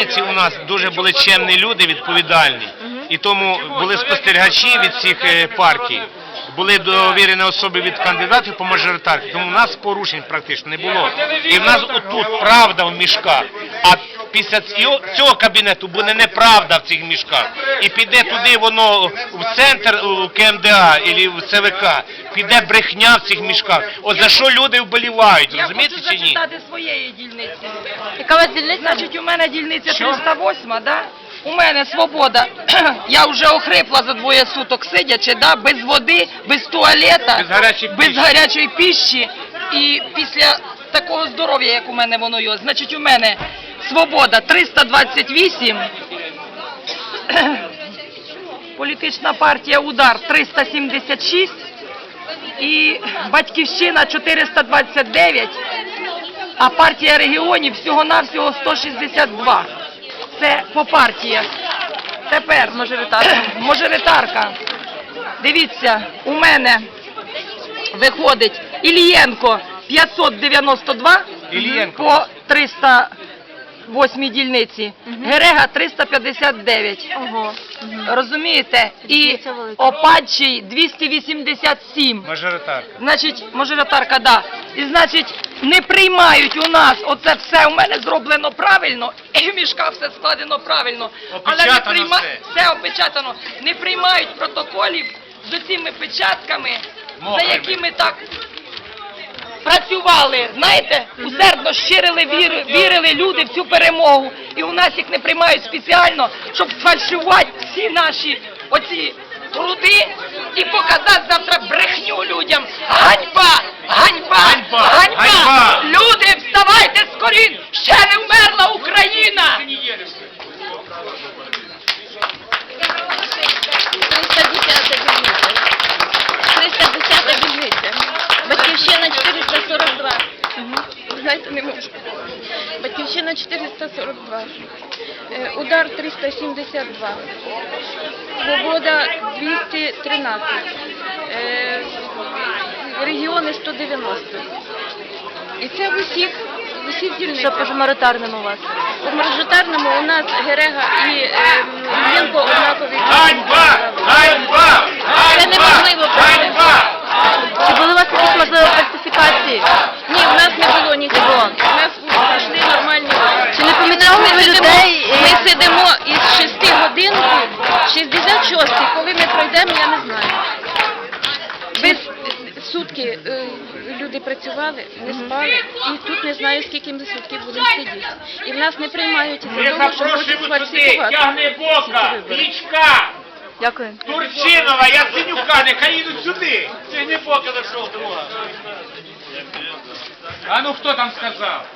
дільниці у нас дуже були чемні люди, відповідальні. І тому були спостерігачі від всіх е, партій. Були довірені особи від кандидатів по мажоритарці, тому у нас порушень практично не було. І в нас отут правда в мішках. А після цього, цього кабінету буде неправда в цих мішках. І піде туди воно в центр у КМДА або в ЦВК, піде брехня в цих мішках. От за що люди вболівають, розумієте чи ні? зачитати своєї дільниці. Яка у вас дільниця? Значить, у мене дільниця 308, да? У мене свобода. Я вже охрипла за двоє суток сидячи, да? без води, без туалета, Без гарячої без гарячої піші. І після такого здоров'я, як у мене воно є, значить, у мене свобода 328, політична партія Удар 376 і Батьківщина 429, а партія регіонів всього-навсього 162. Це по партіях. Тепер Мажоритарка. мажоритарка. Дивіться, у мене виходить Ілієнко 592 Іллєнко. по 308 дільниці, Герега 359. Ого. Розумієте? І велика. Опадчий 287. Мажоритарка. Значить, мажоритарка, да. І значить, не приймають у нас оце все у мене зроблено правильно, і в мішках все складено правильно. Але не Опечатано прийма... все. все опечатано. Не приймають протоколів з цими печатками, за Мокрими. якими так працювали. Знаєте, усердно щирили, віри, вірили люди в цю перемогу. І у нас їх не приймають спеціально, щоб сфальшувати всі наші оці труди і показати завтра брехню людям. Ганьба! Ганьба! Ганьба! Ганьба! Ганьба! Люди, вставайте з корін! Ще не вмерла Україна! 310 дільниця. Батьківщина 442. Знаєте, не можу. Батьківщина 442. Е, Удар 372. Свобода 213. Е, Регіони 190. І це в усіх, в усіх дільницях. Що по мажоритарному у вас? У мажоритарному у нас Герега і е, Єнко однакові. Ганьба! Ганьба! Це неможливо Ганьба! Чи були у вас якісь можливо фальсифікації? Ні, у нас не було нічого. У нас пройшли нормальні. Чи не помічали ви сидимо- людей? е, Ми сидимо із 6 годин, 66, коли ми пройдемо, я не знаю. Без сутки е, люди працювали, не спали, і тут не знаю, скільки ми сутки будемо сидіти. І в нас не приймають із-за Ми того, що хочуть запрошуємо сюди сфальсифікувати. Тягнебока, Лічка, Дякую. Турчинова, Яценюка, нехай їдуть сюди. Тягнебока зайшов друга. А ну хто там сказав?